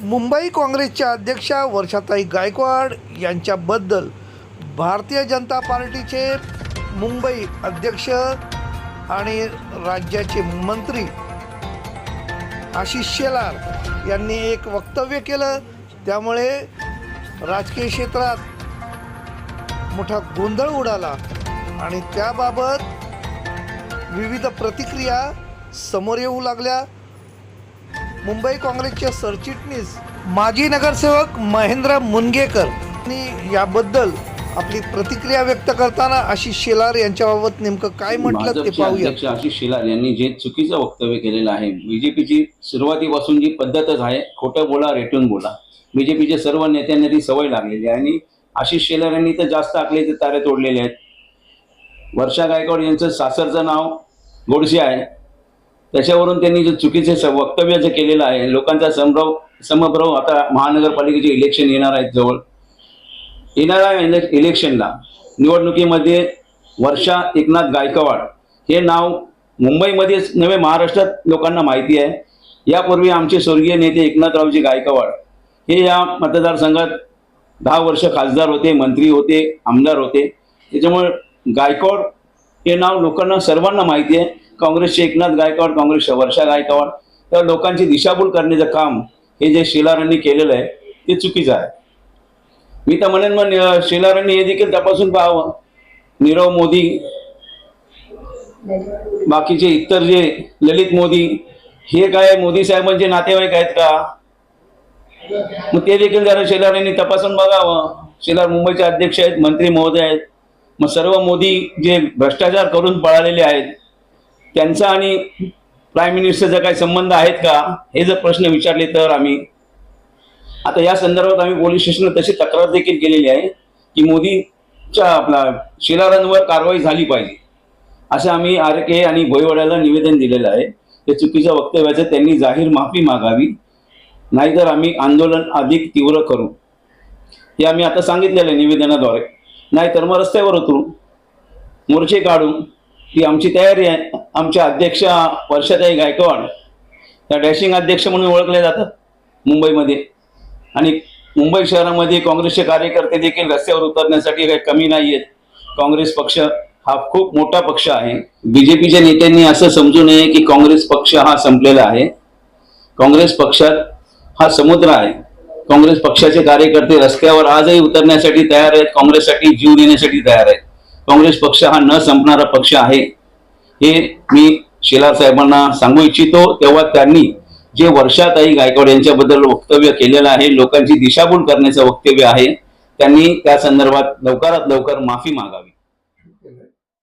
मुंबई काँग्रेसच्या अध्यक्षा वर्षाताई गायकवाड यांच्याबद्दल भारतीय जनता पार्टीचे मुंबई अध्यक्ष आणि राज्याचे मंत्री आशिष शेलार यांनी एक वक्तव्य केलं. त्यामुळे राजकीय क्षेत्रात मोठा गोंधळ उडाला आणि त्याबाबत विविध प्रतिक्रिया समोर येऊ लागल्या. मुंबई काँग्रेसचे सरचिटणीस माजी नगरसेवक महेंद्र मुनगेकर यांनी याबद्दल आपली प्रतिक्रिया व्यक्त करताना आशिष शेलार यांच्याबाबत नेमकं काय म्हटलं ते पाहूया. अध्यक्ष आशिष शेलार यांनी जे चुकीचं वक्तव्य केलेलं आहे बीजेपीची सुरुवातीपासून जी पद्धतच आहे खोटं बोला रेटून बोला बीजेपीचे सर्व नेत्यांना ती सवय लागलेली आहे. आणि आशिष शेलार यांनी तर जास्त आखलेचे तारे तोडलेले आहेत. वर्षा गायकवाड यांचं सासरचं नाव गोडसे आहे. त्याच्यावरून त्यांनी जे चुकीचे स- वक्तव्य जे केलेलं आहे लोकांचा संभ्रम समभ्रव आता महानगरपालिकेचे इलेक्शन येणार आहेत जवळ. येणाऱ्या इलेक्शनला निवडणुकीमध्ये वर्षा एकनाथ गायकवाड हे नाव मुंबईमध्येच नव्हे महाराष्ट्रात लोकांना माहिती आहे. यापूर्वी आमचे स्वर्गीय नेते एकनाथरावजी गायकवाड हे या मतदारसंघात दहा वर्ष खासदार होते मंत्री होते आमदार होते. त्याच्यामुळे गायकवाड हे नाव लोकांना सर्वांना माहिती आहे. काँग्रेसचे एकनाथ गायकवाड काँग्रेसच्या वर्षा गायकवाड. तर लोकांची दिशाभूल करण्याचं काम हे जे शेलारांनी केलेलं आहे ते चुकीचं आहे. मी तर म्हणेन मग अं, शेलारांनी हे देखील तपासून पाहावं. नीरव मोदी बाकीचे इतर जे ललित मोदी हे काय मोदी साहेबांचे नातेवाईक आहेत का? मग ते देखील जरा शेलारांनी तपासून बघावं. शेलार मुंबईचे अध्यक्ष आहेत मंत्री महोदय आहेत. मग सर्व मोदी जे भ्रष्टाचार करून पळालेले आहेत त्यांचा आणि प्राईम मिनिस्टरचा काही संबंध आहेत का? हे जर प्रश्न विचारले तर आम्ही आता या संदर्भात आम्ही पोलीस स्टेशनला तशी तक्रार देखील केलेली आहे की मोदीच्या आपला शिलारांवर कारवाई झाली पाहिजे. असं आम्ही आर के आणि भोईवड्याला निवेदन दिलेलं आहे. ते चुकीच्या वक्तव्याचं त्यांनी जाहीर माफी मागावी. नाहीतर आम्ही आंदोलन अधिक तीव्र करू. हे आम्ही आता सांगितलेलं आहे निवेदनाद्वारे. नाहीतर मग रस्त्यावर उतरू मोर्चे काढू ही आमची तयारी आहे. आमच्या अध्यक्षा वर्षाताई गायकवाड त्या डॅशिंग अध्यक्ष म्हणून ओळखले जातात मुंबईमध्ये. आणि मुंबई शहरामध्ये काँग्रेसचे कार्यकर्ते देखील रस्त्यावर उतरण्यासाठी काही कमी नाही आहेत. काँग्रेस पक्ष हा खूप मोठा पक्ष आहे. बीजेपीच्या नेत्यांनी असं समजू नये की काँग्रेस पक्ष हा संपलेला आहे. काँग्रेस पक्षात हा समुद्र आहे. काँग्रेस पक्षाचे कार्यकर्ते रस्त्यावर आजही उतरण्यासाठी तयार आहेत काँग्रेससाठी जीव देण्यासाठी तयार आहेत. काँग्रेस पक्ष हा न संपणारा पक्ष आहे. हे मी शेलार साहेबांना सांगू इच्छितो. तेव्हा त्यांनी जे वर्षाताई गायकवाड यांच्याबद्दल वक्तव्य केलेलं आहे लोकांची दिशाभूल करण्याचं वक्तव्य आहे त्यांनी त्या संदर्भात लवकरात लवकर माफी मागावी.